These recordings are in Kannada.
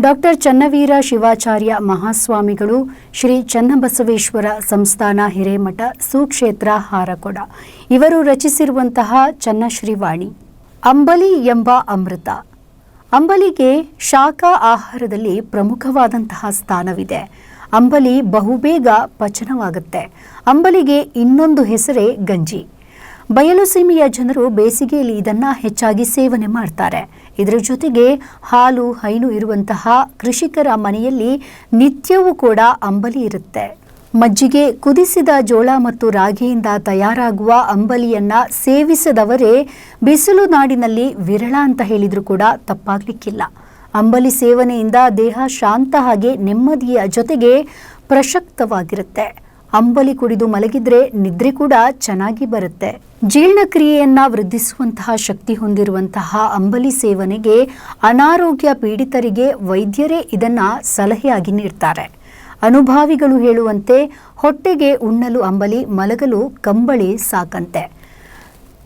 ಡಾಕ್ಟರ್ ಚನ್ನವೀರ ಶಿವಾಚಾರ್ಯ ಮಹಾಸ್ವಾಮಿಗಳು, ಶ್ರೀ ಚನ್ನಬಸವೇಶ್ವರ ಸಂಸ್ಥಾನ ಹಿರೇಮಠ, ಸುಕ್ಷೇತ್ರ ಹಾರಕೊಡ. ಇವರು ರಚಿಸಿರುವಂತಹ ಚನ್ನಶ್ರೀವಾಣಿ, ಅಂಬಲಿ ಎಂಬ ಅಮೃತ. ಅಂಬಲಿಗೆ ಶಾಖ ಆಹಾರದಲ್ಲಿ ಪ್ರಮುಖವಾದಂತಹ ಸ್ಥಾನವಿದೆ. ಅಂಬಲಿ ಬಹುಬೇಗ ಪಚನವಾಗುತ್ತೆ. ಅಂಬಲಿಗೆ ಇನ್ನೊಂದು ಹೆಸರೇ ಗಂಜಿ. ಬಯಲುಸೀಮೆಯ ಜನರು ಬೇಸಿಗೆಯಲ್ಲಿ ಇದನ್ನು ಹೆಚ್ಚಾಗಿ ಸೇವನೆ ಮಾಡ್ತಾರೆ. ಇದರ ಜೊತೆಗೆ ಹಾಲು, ಹೈನು ಇರುವಂತಹ ಕೃಷಿಕರ ಮನೆಯಲ್ಲಿ ನಿತ್ಯವೂ ಕೂಡ ಅಂಬಲಿ ಇರುತ್ತೆ. ಮಜ್ಜಿಗೆ ಕುದಿಸಿದ ಜೋಳ ಮತ್ತು ರಾಗಿಯಿಂದ ತಯಾರಾಗುವ ಅಂಬಲಿಯನ್ನ ಸೇವಿಸದವರೇ ಬಿಸಿಲು ನಾಡಿನಲ್ಲಿ ವಿರಳ ಅಂತ ಹೇಳಿದರೂ ಕೂಡ ತಪ್ಪಾಗ್ಲಿಕ್ಕಿಲ್ಲ. ಅಂಬಲಿ ಸೇವನೆಯಿಂದ ದೇಹ ಶಾಂತ ಹಾಗೆ ನೆಮ್ಮದಿಯ ಜೊತೆಗೆ ಪ್ರಶಕ್ತವಾಗಿರುತ್ತೆ. ಅಂಬಲಿ ಕುಡಿದು ಮಲಗಿದ್ರೆ ನಿದ್ರೆ ಕೂಡ ಚೆನ್ನಾಗಿ ಬರುತ್ತೆ. ಜೀರ್ಣಕ್ರಿಯೆಯನ್ನ ವೃದ್ಧಿಸುವಂತಹ ಶಕ್ತಿ ಹೊಂದಿರುವಂತಹ ಅಂಬಲಿ ಸೇವನೆಗೆ ಅನಾರೋಗ್ಯ ಪೀಡಿತರಿಗೆ ವೈದ್ಯರೇ ಇದನ್ನು ಸಲಹೆಯಾಗಿ ನೀಡ್ತಾರೆ. ಅನುಭಾವಿಗಳು ಹೇಳುವಂತೆ ಹೊಟ್ಟೆಗೆ ಉಣ್ಣಲು ಅಂಬಲಿ, ಮಲಗಲು ಕಂಬಳಿ ಸಾಕಂತೆ.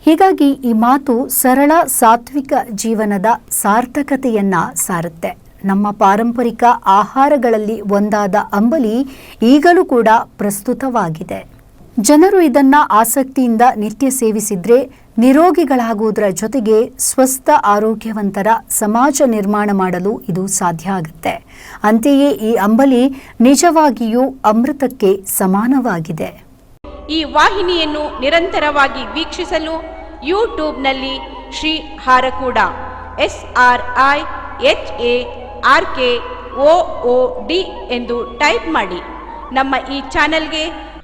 ಹೀಗಾಗಿ ಈ ಮಾತು ಸರಳ ಸಾತ್ವಿಕ ಜೀವನದ ಸಾರ್ಥಕತೆಯನ್ನ ಸಾರುತ್ತೆ. ನಮ್ಮ ಪಾರಂಪರಿಕ ಆಹಾರಗಳಲ್ಲಿ ಒಂದಾದ ಅಂಬಲಿ ಈಗಲೂ ಕೂಡ ಪ್ರಸ್ತುತವಾಗಿದೆ. ಜನರು ಇದನ್ನ ಆಸಕ್ತಿಯಿಂದ ನಿತ್ಯ ಸೇವಿಸಿದ್ರೆ ನಿರೋಗಿಗಳಾಗುವುದರ ಜೊತೆಗೆ ಸ್ವಸ್ಥ ಆರೋಗ್ಯವಂತರ ಸಮಾಜ ನಿರ್ಮಾಣ ಮಾಡಲು ಇದು ಸಾಧ್ಯ ಆಗುತ್ತೆ. ಅಂತೆಯೇ ಈ ಅಂಬಲಿ ನಿಜವಾಗಿಯೂ ಅಮೃತಕ್ಕೆ ಸಮಾನವಾಗಿದೆ. ಈ ವಾಹಿನಿಯನ್ನು ನಿರಂತರವಾಗಿ ವೀಕ್ಷಿಸಲು ಯೂಟ್ಯೂಬ್ನಲ್ಲಿ Shri Harakuda, S R I H A R K O D ಎಂದು ಟೈಪ್ ಮಾಡಿ. ನಮ್ಮ ಈ ಚಾನೆಲ್ಗೆ